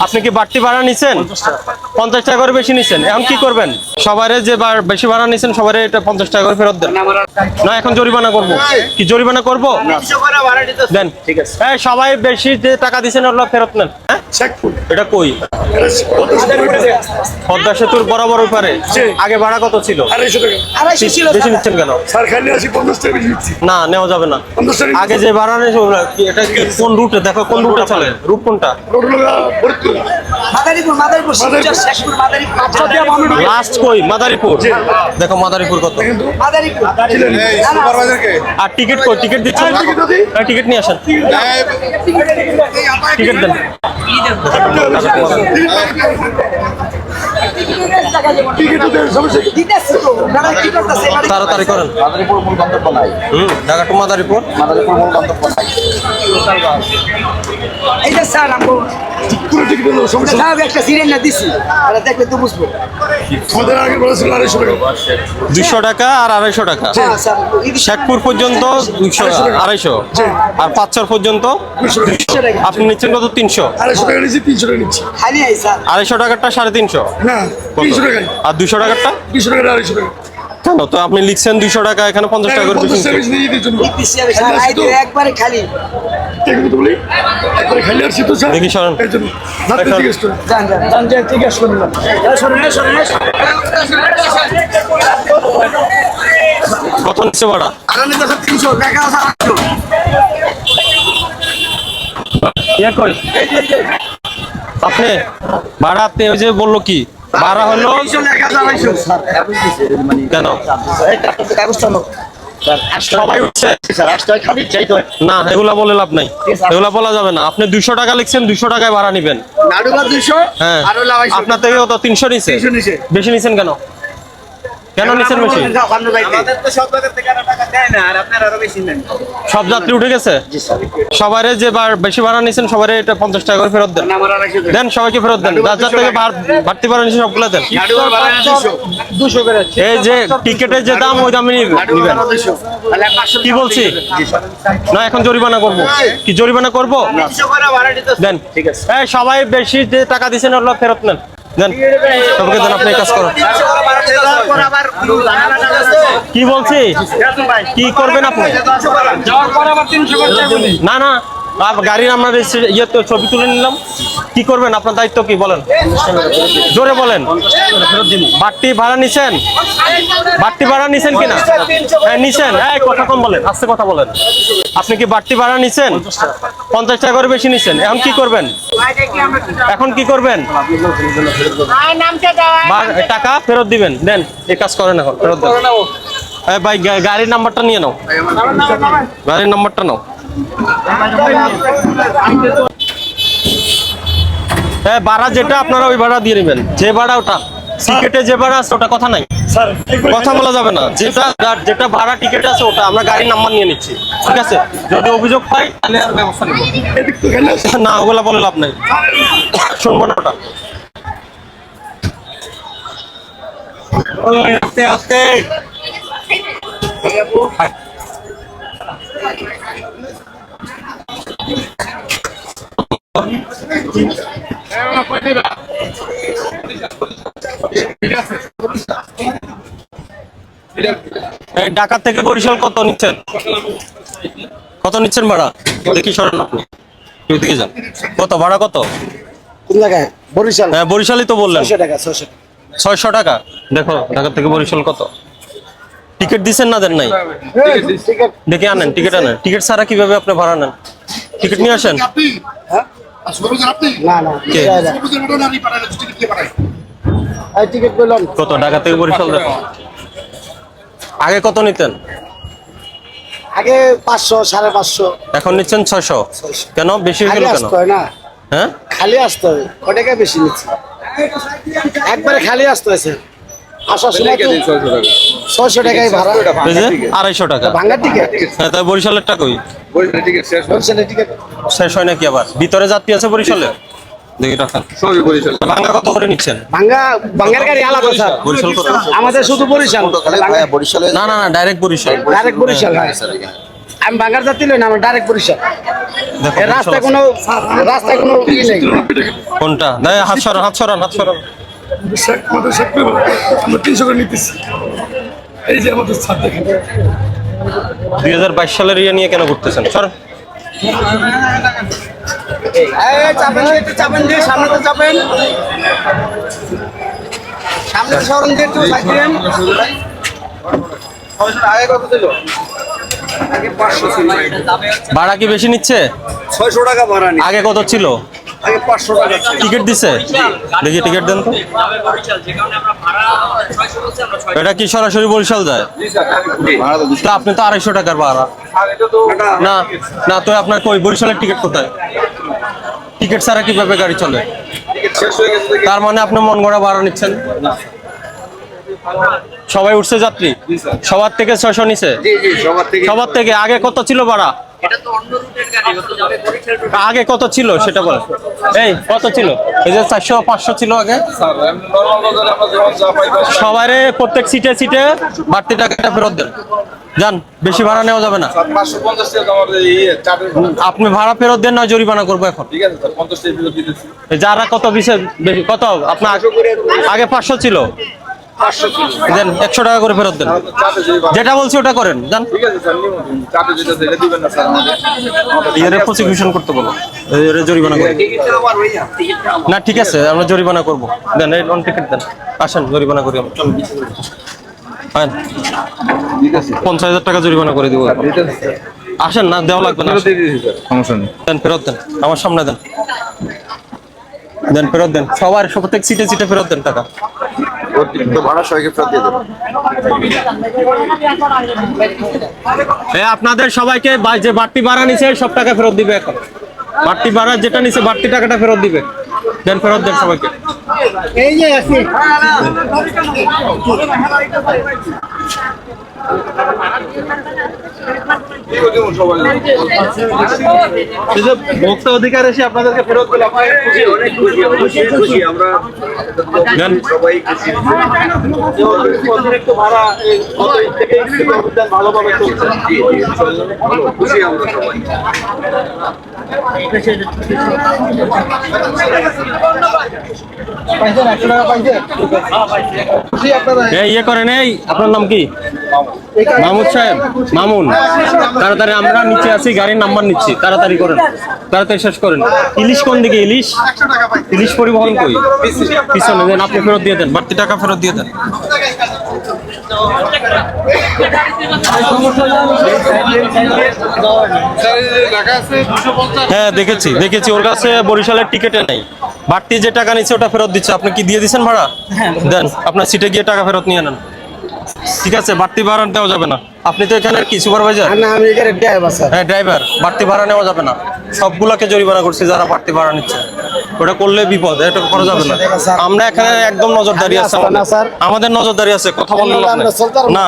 আপনি কি বাড়তি ভাড়া নিছেন? পঞ্চাশ টাকা করে বেশি নিচ্ছেন এখন কি করবেন সবারে যে বা- বেশি ভাড়া নিছেন সবারে এটা পঞ্চাশ টাকা করে ফেরত দেন না এখন জরিমানা করব কি জরিমানা করব দেন ঠিক আছে হ্যাঁ সবাই বেশি যে টাকা দিছেন ওগুলো ফেরত নেন হ্যাঁ এটা কই পদ্মা সেতুর বরাবর পারে আগে ভাড়া কত ছিল বেশি নিচ্ছেন কেন না নেওয়া যাবে না আগে যে ভাড়া নিয়েছে এটা কোন রুটে দেখো কোন রুটে চলে রুট কোনটা মাদারীপুর লাস্ট কই? মাদারীপুর। দেখো মাদারীপুর কত। আর টিকিট কই? টিকিট টিকিট দিই। হ্যাঁ, টিকিট নিয়ে আসেন। টিকিট দেন। তাড়াতাড়ি করেন। মাদারীপুর মূল গন্তব্য নাই। হুম। ঢাকা টু মাদারীপুর। মাদারীপুর মূল গন্তব্য নাই। এইটা স্যার টিকিট আড়াইশো টাকা। দুশো টাকা আর আড়াইশো টাকা। হ্যাঁ স্যার ইদি শেখপুর পর্যন্ত দুশো আড়াইশো আর পাঁচশোর পর্যন্ত আপনি নিচ্ছেন কত? তিনশো। আড়াইশো টাকা নিচ্ছি তিনশো টাকা নিচ্ছি। খালি আই স্যার। আড়াইশো টাকারটা সাড়ে তিনশো। না আর দুশো টাকারটা? দুশো টাকা আড়াইশো টাকা। কেন তো আপনি লিখছেন দুশো টাকা, এখানে পঞ্চাশ টাকা করে একবারে খালি কত নিচ্ছে ভাড়া? আপনি ভাড়া আপনি ওই যে বলল কি? ভাড়া হলো। কেন? না এগুলা বলে লাভ নাই। এগুলা বলা যাবে না। আপনি দুইশো টাকা লিখছেন দুইশো টাকায় ভাড়া নিবেন। হ্যাঁ। আপনার থেকে তিনশো নিচে বেশি নিচ্ছেন কেন? কেন নিছেন বেশি? সব যাত্রী উঠে গেছে? সবারে যে বা- বেশি ভাড়া নিছেন সবারে এটা পঞ্চাশ টাকা করে ফেরত দেন। দেন সবাইকে ফেরত দেন। যার যার থেকে ভাড়- বাড়তি ভাড়া নিছে সবগুলো দেন। এই যে টিকেটের যে দাম ওই দামে নিবেন। কি বলছি? না এখন জরিমানা করব। কি জরিমানা করব? দেন। ঠিক আছে। সবাই বেশি যে টাকা দিছেন ওগুলো ফেরত নেন। দেন, সবাইকে আপনি কাজ করো কি বলছি? কি করবেন আপনি? না না গাড়ির আমরা ইয়ে ছবি তুলে নিলাম। কি করবেন? আপনার দায়িত্ব কি? বলেন। জোরে বলেন। বাড়তি ভাড়া নিছেন? বাড়তি ভাড়া নিছেন কিনা? হ্যাঁ নিছেন। এই, কথা কম বলেন। আস্তে কথা বলেন। আপনি কি বাড়তি ভাড়া নিছেন? পঞ্চাশ টাকা করে বেশি নিছেন। এখন কি করবেন? এখন কি করবেন? টাকা ফেরত দিবেন। দেন এই কাজ করেন এখন, ফেরত দেন। এই ভাই গাড়ির নাম্বারটা নিয়ে নাও। গাড়ির নাম্বারটা নাও। হ্যাঁ ভাড়া যেটা আপনারা ওই ভাড়া দিয়ে নেবেন। যে ভাড়া ওটা। টিকেটে যে ভাড়া আছে ওটা কথা নাই। কথা বলা যাবে না। যেটা যেটা ভাড়া টিকেট আছে ওটা আমরা গাড়ির নাম্বার নিয়ে নিচ্ছি। ঠিক আছে? যদি অভিযোগ পাই তাহলে আর ব্যবস্থা নিব। না ওগুলা বলে লাভ নাই। শুনব না ওটা। আস্তে আস্তে। এই ঢাকা থেকে বরিশাল কত নিচ্ছেন? কত নিচ্ছেন ভাড়া? দেখি সরেন আপনি। যান। কত? ভাড়া কত? বরিশাল। হ্যাঁ বরিশালই তো বললেন। ছয়শো টাকা দেখো ঢাকা থেকে বরিশাল কত? টিকিট দিছেন না দেন নাই? দেখে আনেন টিকিট আনেন। টিকিট ছাড়া কীভাবে আপনি ভাড়া নেন? টিকিট নিয়ে আসেন। হ্যাঁ? কত? ঢাকা থেকে বরিশাল দেখো। আগে কত নিতেন? আগে পাঁচশো সাড়ে পাঁচশো। এখন নিচ্ছেন ছয়শো। কেন? বেশি হয়ে খালি গেল কেন? আসতে না? হ্যাঁ? খালি আসতে ক টাকা বেশি নিচ্ছে। একবারে খালি আসতে হয়েছে। আসার সময় তো ছয়শো টাকাই ভাড়া। আড়াইশো টাকা। ভাঙ্গার টিকিট হ্যাঁ তাই বরিশালের টাকাই বরিশালের টিকিট শেষ হয় নাকি আবার? ভিতরে যাত্রী আছে বরিশালে? আমাদের শুধু বরিশাল। না না না ডাইরেক্ট বরিশাল। ডাইরেক্ট বরিশাল। আমি বাঙ্গার জাতি লই না আমার ডাইরেক্ট বরিশাল। দেখো এর রাস্তায় বরিশাল কোনো রাস্তায় কোনো ই নেই। আছে। কোনটা? হাত সরান হাত সরান হাত সরান। শেখ আমাদের শেখ পেপার আমরা তিনশো করে নিতেছি। এই যে আমাদের ছাদ দেখেন। দুই হাজার বাইশ সালের ইয়ে নিয়ে কেন ঘুরতেছেন? সরান এই চাপেন একটু চাপেন দিয়ে সামনে তো চাপেন। সামনে তো সরণ দিয়ে একটু সাইড আগে কত দিল আগে পাঁচশো ছিল ভাড়া কি বেশি নিচ্ছে? ছয়শো টাকা ভাড়া নি আগে কত ছিল? আগে পাঁচশো টাকা টিকিট দিছে? দেখি টিকিট দেন তো। এটা কি সরাসরি বরিশাল যায়? তা আপনি তো আড়াইশো টাকার ভাড়া। না না তো আপনার কই? বরিশালের টিকিট কোথায়? টিকিট ছাড়া কীভাবে গাড়ি চলে? তার মানে আপনি মন গড়া ভাড়া নিচ্ছেন? সবাই উঠছে যাত্রী? সবার থেকে ছয়শো নিছে? সবার থেকে? আগে কত ছিল ভাড়া? আগে কত ছিল সেটা বল এই, কত ছিল? এই যে চারশো, পাঁচশো ছিল আগে? সবারে প্রত্যেক সিটে সিটে বাড়তি টাকাটা ফেরত দেন। যান বেশি ভাড়া নেওয়া যাবে না। ইয়ে আপনি ভাড়া ফেরত দেন না জরিমানা করব এখন? যারা কত বিশে বেশি কত? আপনার আগে পাঁচশো ছিল। দেন একশো টাকা করে ফেরত দেন। যেটা বলছি ওটা করেন যান। প্রসিকিউশন করতে বলো। জরিমানা করব না ঠিক আছে আমরা জরিমানা করব। দেন নন টিকিট দেন। আসেন জরিমানা করি আমরা। পঞ্চাশ হাজার টাকা জরিমানা করে দিব। আসেন না দেওয়া লাগবে না সমস্যা নেই। দেন ফেরত দেন আমার সামনে দেন। দেন ফেরত দেন। সবার প্রত্যেক সিটে সিটে ফেরত দেন টাকা। আপনাদের সবাইকে যে বাড়তি ভাড়া নিছে সব টাকা ফেরত দিবে এখন। বাড়তি ভাড়া যেটা নিছে বাড়তি টাকাটা ফেরত দিবে। দেন ফেরত দেন সবাইকে। এই যে আছে এই যে ভোক্তা অধিকার এসে আপনাদেরকে ফেরত অতিরিক্ত ভাড়া ভালোভাবে খুশি আপনারা এই ইয়ে করেন এই আপনার নাম কি? মাহমুদ সাহেব মামুন তাড়াতাড়ি আমরা নিচে আছি গাড়ির নাম্বার নিচ্ছি তাড়াতাড়ি করেন তাড়াতাড়ি শেষ করেন। ইলিশ কোন দিকে ইলিশ? ইলিশ পরিবহন কই? পিছনে দেন আপনি ফেরত দিয়ে দেন বাড়তি টাকা ফেরত দিয়ে দেন। হ্যাঁ দেখেছি দেখেছি ওর কাছে বরিশালের টিকেটে নেই। বাড়তি যে টাকা নিচ্ছে ওটা ফেরত দিচ্ছে। আপনি কি দিয়ে দিচ্ছেন ভাড়া? দেন আপনার সিটে গিয়ে টাকা ফেরত নিয়ে নেন। ঠিক আছে বাড়তি ভাড়া নেওয়া যাবে না। আপনি তো এখানে কি সুপারভাইজার না আমি এখানে ড্রাইভার স্যার হ্যাঁ ড্রাইভার বাড়তি ভাড়া নেওয়া যাবে না। সবগুলোকে জরিমানা করছি যারা বাড়তি ভাড়া নিচ্ছে। ওটা করলে বিপদ এটা করা যাবে না। আমরা এখানে একদম নজরদারি আছে আমাদের। নজরদারি আছে কথা পারব না।